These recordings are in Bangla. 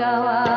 চাওয়া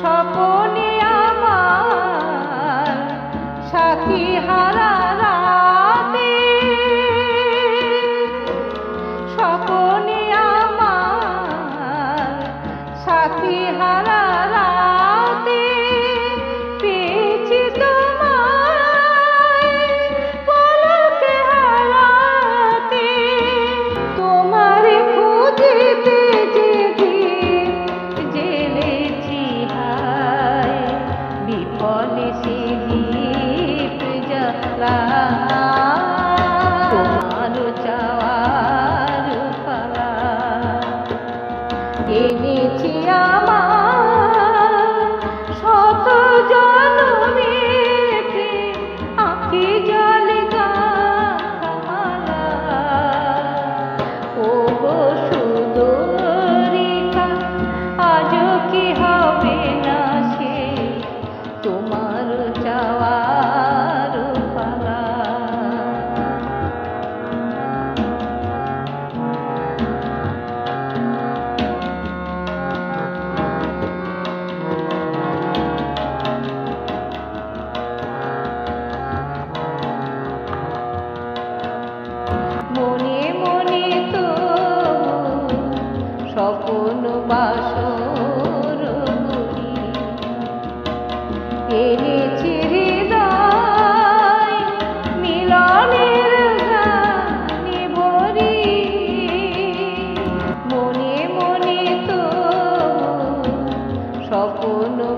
স্বপনে এনেছি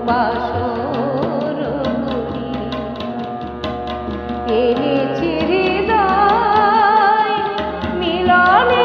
বাসর এনেছি মিলনে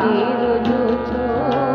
রাতের জোছর